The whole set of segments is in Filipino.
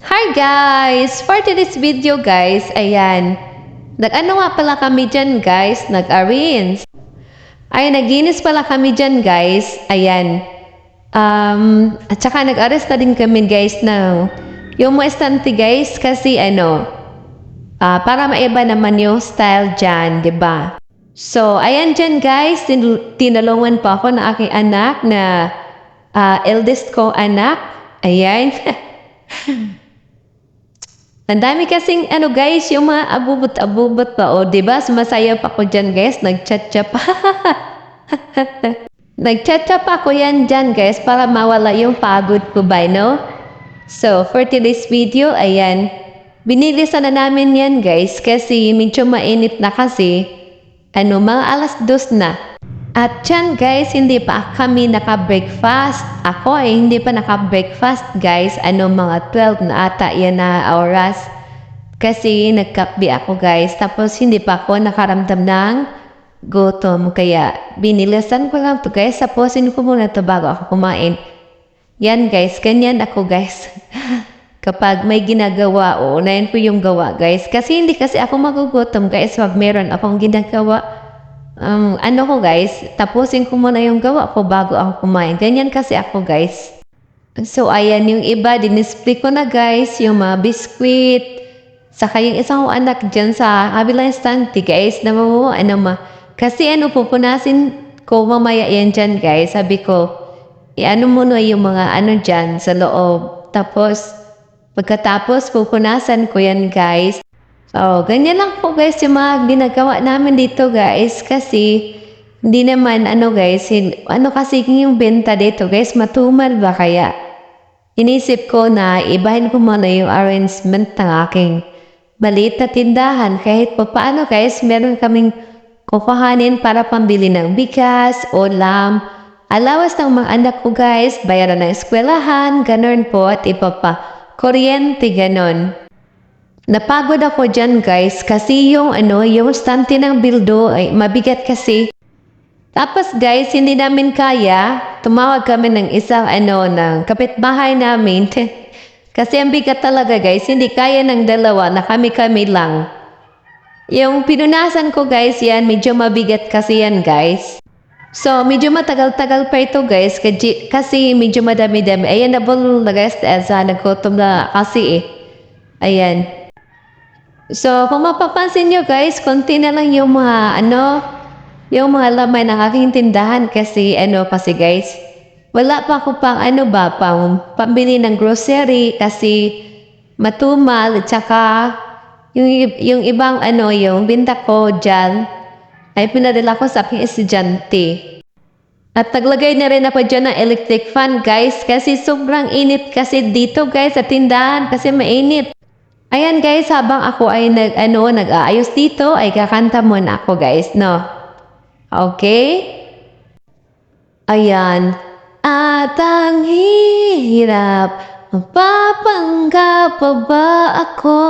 Hi guys! For today's video guys, ayan. Nag-ano nga pala kami dyan guys, nag-arrange. Ay, naginis pala kami dyan guys, ayan. Um, at saka nag-arrest na din kami guys ng yung mga estante guys kasi ano, ah, para maiba naman yung style dyan, ba? So, ayan dyan guys, tin- tinulungan pa ako ng aking anak na ah, eldest ko anak. Ayan. Ang dami kasing ano guys, yung mga abubot-abubot pa. O, di ba? Sumasaya pa ako dyan guys. Nag-chat-chat pa. Nag-chat-chat pa ako yan dyan guys para mawala yung pagod ko ba, no? So, for today's video, ayan. Binilisan na namin yan guys kasi medyo mainit na kasi. Ano, mga alas dos na. At yan guys, hindi pa kami naka-breakfast. Ako ay hindi pa naka-breakfast guys. Ano mga 12 na ata yan na oras. Kasi nagkape ako guys. Tapos hindi pa ako nakaramdam ng gutom. Kaya binilisan ko lang to guys. Tapusin ko muna to bago ako kumain. Yan guys, ganyan ako guys. Kapag may ginagawa, uunahin ko yung gawa guys. Kasi hindi kasi ako magugutom guys. Wag meron akong ginagawa um, ano ko guys, tapusin ko muna yung gawa ko bago ako kumain. Ganyan kasi ako guys. So ayan yung iba, dinisplay ko na guys, yung mga biskwit. Saka yung isang anak dyan sa kabilang stante guys, na ano ma. Kasi ano, pupunasin ko mamaya yan dyan guys. Sabi ko, i-ano muna yung mga ano dyan sa loob. Tapos, pagkatapos pupunasan ko yan guys. Oh, ganyan lang po guys yung mga ginagawa namin dito guys kasi hindi naman ano guys, ano kasi yung benta dito guys, matumal ba kaya? Inisip ko na ibahin ko muna yung arrangement ng aking maliit na tindahan kahit pa paano guys, meron kaming kukuhanin para pambili ng bigas, ulam, alawas ng mga anak ko guys, bayaran ng eskwelahan, ganun po at iba pa, kuryente ganon. Napagod ako dyan guys kasi yung ano, yung stante ng bildo ay mabigat kasi. Tapos guys, hindi namin kaya. Tumawag kami ng isang ano, ng kapitbahay namin. kasi ang bigat talaga guys, hindi kaya ng dalawa na kami-kami lang. Yung pinunasan ko guys, yan, medyo mabigat kasi yan guys. So, medyo matagal-tagal pa ito guys, kasi, kasi medyo madami-dami. Ayan, nabulong na guys, sa nagkutom na kasi eh. Ayan. So, kung mapapansin nyo guys, konti na lang yung mga ano, yung mga laman ng aking tindahan kasi ano kasi guys, wala pa ako pang ano ba, pang pambili ng grocery kasi matumal at saka yung, yung ibang ano, yung binta ko dyan ay pinadala ko sa aking estudyante. At taglagay na rin ako dyan ng electric fan guys kasi sobrang init kasi dito guys sa tindahan kasi mainit. Ayan guys, habang ako ay nag, ano, nag-aayos dito, ay kakanta muna ako guys, no? Okay? Ayan. At ang hirap, mapapanggap pa ba ako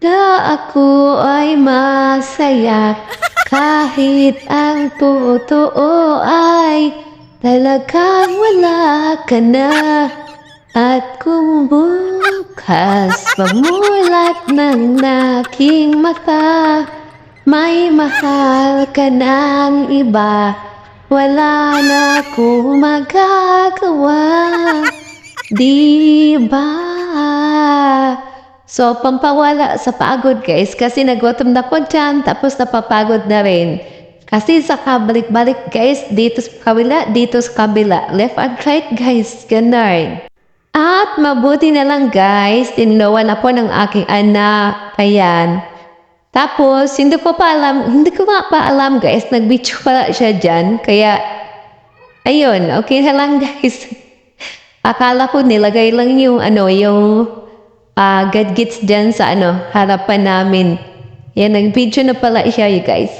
na ako ay masaya kahit ang totoo ay talagang wala ka na. At kung bukas pamulat ng aking mata, may mahal ka ng iba, wala na akong magagawa, di ba? So, pampawala sa pagod guys, kasi nagutom na ko dyan, tapos napapagod na rin. Kasi sa kabalik-balik guys, dito sa kabila, dito sa kabila, left and right guys, ganun. At mabuti na lang guys, tinulawan ako ng aking anak. Ayan. Tapos, hindi ko pa alam, hindi ko pa alam guys, nag-video pala siya dyan. Kaya, ayun, okay na lang guys. Akala ko nilagay lang yung ano, yung uh, gadgets dyan sa ano, harapan namin. Yan, nag-video na pala siya you guys.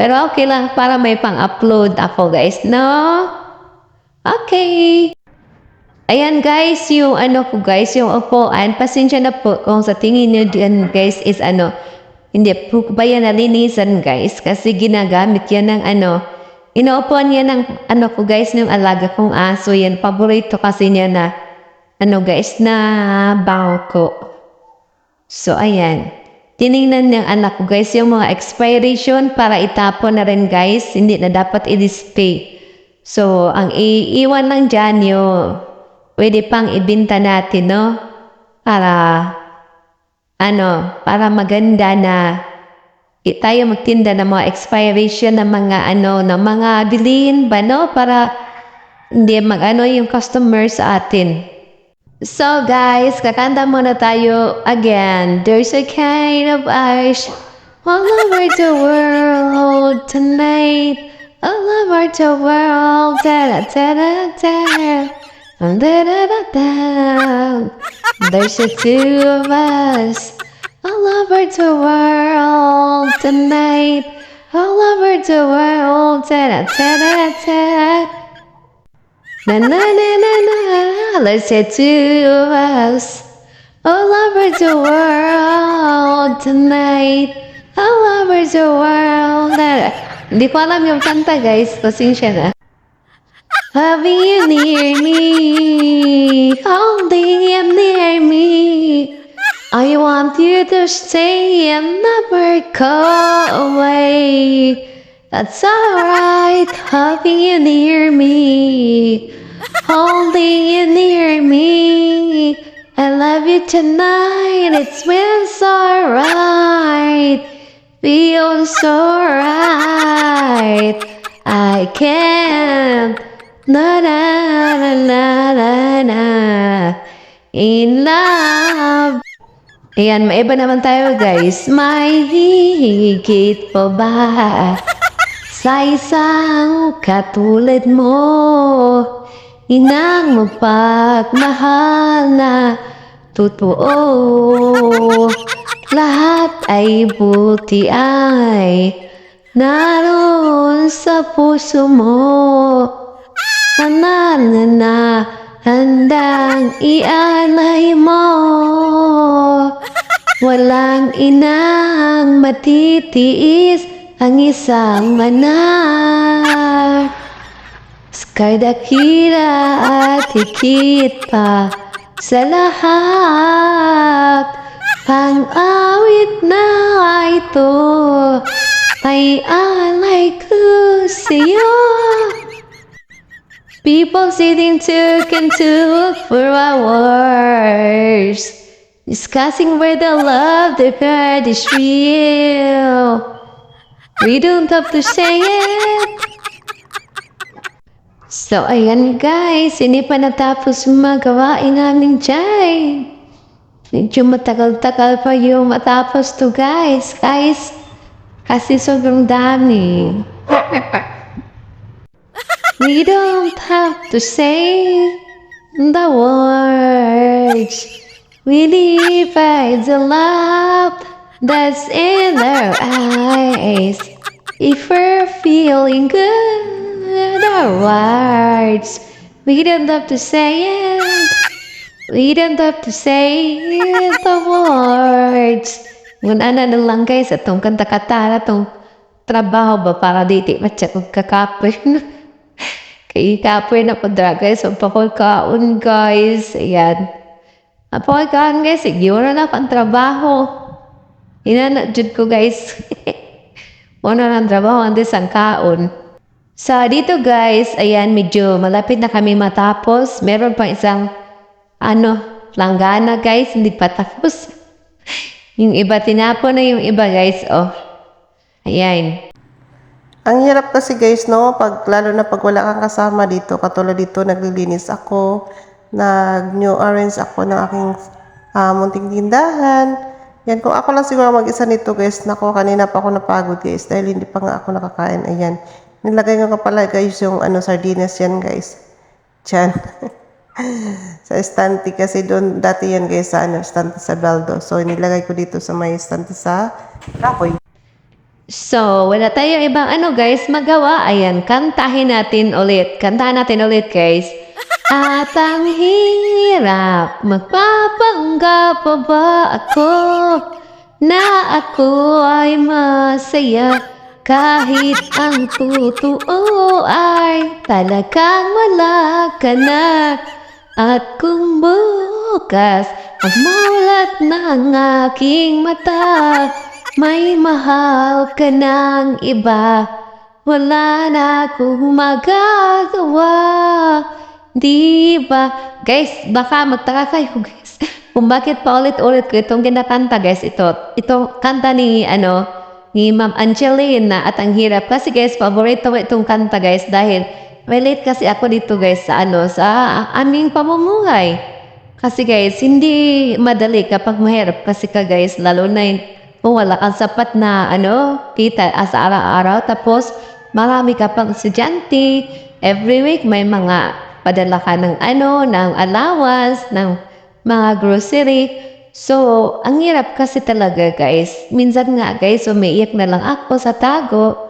Pero okay lang, para may pang-upload ako guys, no? Okay. Ayan guys, yung ano ko guys, yung upuan, pasensya na po kung sa tingin nyo dyan guys is ano, hindi po ba yan nalinisan guys kasi ginagamit yan ng ano, inuupuan yan ng ano ko guys, yung alaga kong aso yan, paborito kasi niya na ano guys, na bangko. So, ayan. Tiningnan ng anak ko guys yung mga expiration para itapon na rin guys. Hindi na dapat i-display. So, ang iiwan lang dyan yung pwede pang ibinta natin, no? Para, ano, para maganda na tayo magtinda ng mga expiration ng mga ano, ng mga bilhin ba, no? Para hindi mag-ano yung customer sa atin. So guys, kakanta muna tayo again. There's a kind of ice all over the world tonight. All over the world. Da da da da da. There's the two of us. All over the world tonight. All over the world. Da da da da da. Na na na na na, let's say two of us all over the world tonight, all over the world. Hindi ko alam yung kanta guys, pasensya na. Having you near me, holding you near me. I want you to stay and never go away. That's alright, having you near me, holding you near me. I love you tonight, it feels alright, feels alright. I can't, na na na na na na, in love. Ayan, maiba naman tayo guys. May higit pa ba sa isang katulad mo? Inang mapagmahal na totoo. Lahat ay buti ay naroon sa puso mo. Sana na na handang ialay mo. Walang inang matitiis ang isang anak. Skardakira at higit pa sa lahat. Pang-awit na ito ay alay ko sa'yo. People sitting took and took for hours, discussing where the love they heard is real. We don't have to say it. So, ayan guys, hindi pa natapos yung mga gawain namin dyan. Medyo matagal-tagal pa yung matapos to guys. Guys, kasi sobrang dami. We don't have to say the words. We live by the love that's in our eyes. If we're feeling good, our words. We don't have to say it. We don't have to say the words. Ngun ana na lang guys, atong kanta-kata na tong trabaho ba para diti matcha kakapoy. Kay kapoy na po dra guys, ang pakol kaon guys. Ayan. Ang pakol kaon guys, siguro na pang trabaho. Ina jud ko guys. Una ng trabaho, andi sang kaon. Sa dito guys, ayan, medyo malapit na kami matapos. Meron pang isang, ano, langgana guys, hindi pa tapos. yung iba, tinapon na yung iba guys, oh. Ayan. Ang hirap kasi guys, no, pag, lalo na pag wala kang kasama dito, katulad dito, naglilinis ako, nag-new orange ako ng aking ah, munting tindahan. Yan, kung ako lang siguro mag-isa nito guys, nako, kanina pa ako napagod guys, dahil hindi pa nga ako nakakain. Ayan, nilagay nga pala guys yung ano, sardinas yan guys. Diyan. sa estante kasi doon, dati yan guys sa ano, estante sa Baldo. So, nilagay ko dito sa may estante sa kahoy. So, wala tayong ibang ano guys magawa. Ayan, kantahin natin ulit. Kantahan natin ulit guys. At ang hirap, magpapanggap pa ba ako na ako ay masaya kahit ang totoo ay talagang wala ka na. At kung bukas magmulat ng aking mata, may mahal ka ng iba, wala na akong magagawa. Di ba? Guys, baka magtaka kayo guys. Kung bakit pa ulit-ulit ko itong kinakanta guys, ito, ito kanta ni ano, ni Ma'am Angelina at ang hirap kasi guys, paborito ko itong kanta guys dahil relate kasi ako dito guys sa ano, sa aming pamumuhay. Kasi guys, hindi madali kapag mahirap kasi ka guys, lalo na kung wala kang sapat na ano, kita ah, sa araw-araw. Tapos, marami ka pang estudyante. Every week, may mga padala ka ng ano, ng allowance, ng mga grocery. So, ang hirap kasi talaga guys. Minsan nga guys, umiiyak na lang ako sa tago.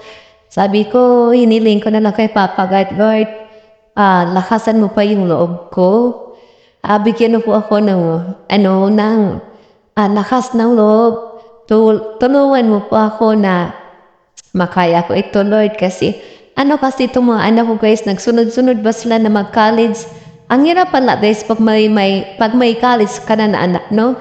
Sabi ko, hiniling ko na lang kay Papa God, Lord, ah, lakasan mo pa yung loob ko. Ah, bigyan mo po ako ng, ano, ng ah, lakas ng loob. Tul- tulungan mo po ako na makaya ko ito, Lord, kasi ano kasi itong mga anak ko guys, nagsunod-sunod ba sila na mag-college? Ang hirap pala guys, pag may, may, pag may college ka na na anak, no?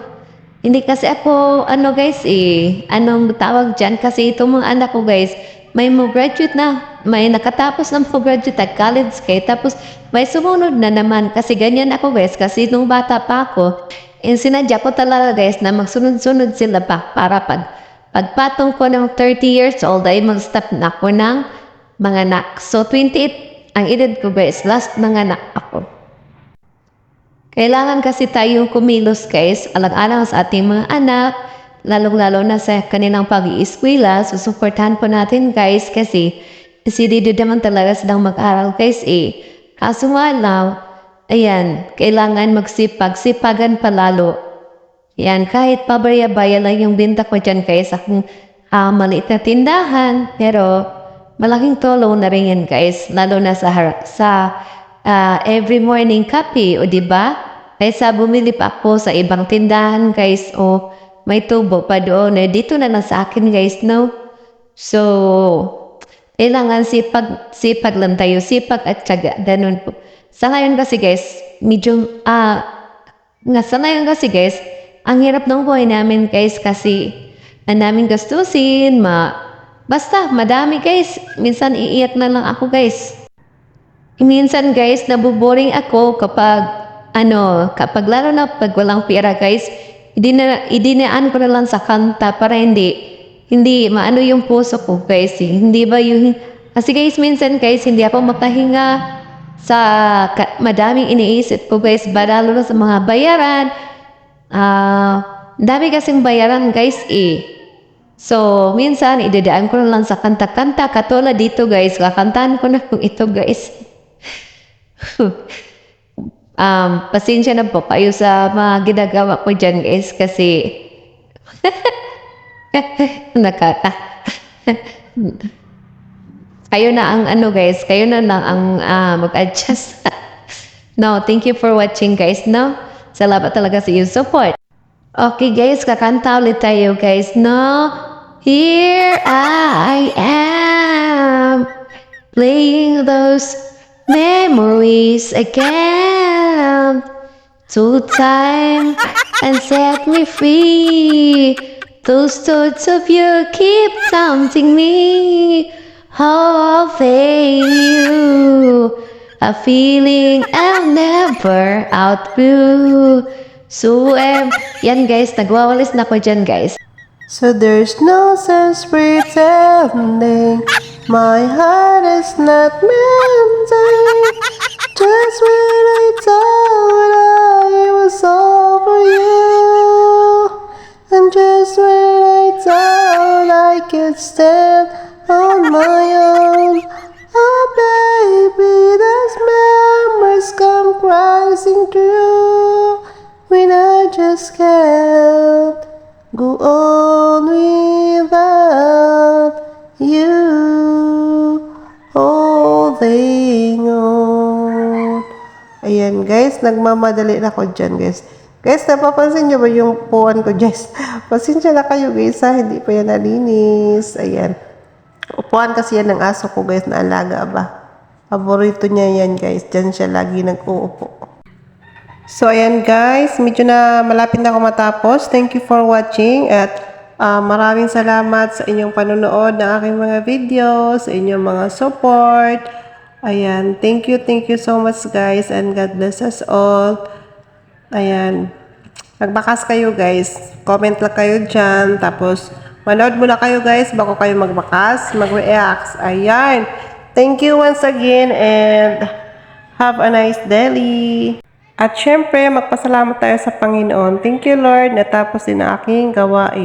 Hindi kasi ako, ano guys, eh, anong tawag dyan? Kasi itong mga anak ko guys, may mo graduate na, may nakatapos ng graduate at college kay tapos may sumunod na naman kasi ganyan ako guys kasi nung bata pa ako eh, sinadya ko talaga guys na magsunod-sunod sila pa para pag pagpatong ko ng 30 years old ay mag-stop na ako ng mga anak. So 28 ang edad ko guys, last mga anak ako. Kailangan kasi tayong kumilos guys, alang-alang sa ating mga anak, lalong-lalo na sa kanilang pag-iiskwela, susuportahan po natin guys kasi decidido naman talaga silang mag-aral guys eh. Kaso nga lang, ayan, kailangan magsipag-sipagan palalo. Yan, kahit pabarya-baya lang yung binta ko dyan guys, akong ah, maliit na tindahan, pero malaking tulong na rin yan guys, lalo na sa, sa ah, every morning copy, o ba? Kaysa bumili pa ako sa ibang tindahan guys, o may tubo pa doon, eh, dito na lang sa akin guys, no? So, kailangan sipag, sipag lang tayo, sipag at tiyaga, ganun po. Sa ngayon kasi guys, medyo, ah, nga sa ngayon kasi guys, ang hirap ng buhay namin guys kasi ang daming gastusin, ma, basta madami guys. Minsan iiyak na lang ako guys. Minsan guys, nabuboring ako kapag ano, kapag lalo na pag walang pera guys, idina, idinaan ko na lang sa kanta para hindi, hindi maano yung puso ko guys. eh. Hindi ba yung, kasi guys minsan guys, hindi ako makahinga sa madaming iniisip ko guys, lalo na sa mga bayaran. Ah, dami kasing bayaran guys eh. So, minsan, idadaan ko lang sa kanta-kanta. Katulad dito, guys. Kakantahan ko na kung ito, guys. um, pasensya na po kayo sa mga ginagawa ko dyan, guys. Kasi, nakaka... kayo na ang ano, guys. Kayo na lang ang ah, mag-adjust. no, thank you for watching, guys. No? Salamat talaga sa iyong support. Okay guys, kakanta ulit tayo guys, no? Here I am, playing those memories again. To time and set me free. Those thoughts of you keep tempting me. How they you, a feeling I'll never outgrow. So, um, yan guys, nagwawalis na ko dyan guys. So there's no sense pretending my heart is not mending. Just when I thought I was over you, and just when I thought I could stand Ayan guys, nagmamadali na ako dyan guys. Guys, napapansin nyo ba yung puwan ko guys? Pasensya na kayo guys ha, hindi pa yan nalinis. Ayan. Upuan kasi yan ng aso ko guys na alaga ba. Paborito niya yan guys. Diyan siya lagi nag-uupo. So, ayan guys, medyo na malapit na ako matapos. Thank you for watching at ah, maraming salamat sa inyong panonood ng aking mga videos, sa inyong mga support. Ayan, thank you, thank you so much guys and God bless us all. Ayan, magbakas kayo guys. Comment lang kayo dyan. Tapos, manood muna kayo guys bago kayo magbakas, mag-react. Ayan, thank you once again and have a nice day. At syempre, magpasalamat tayo sa Panginoon. Thank you, Lord, natapos din ang aking gawain.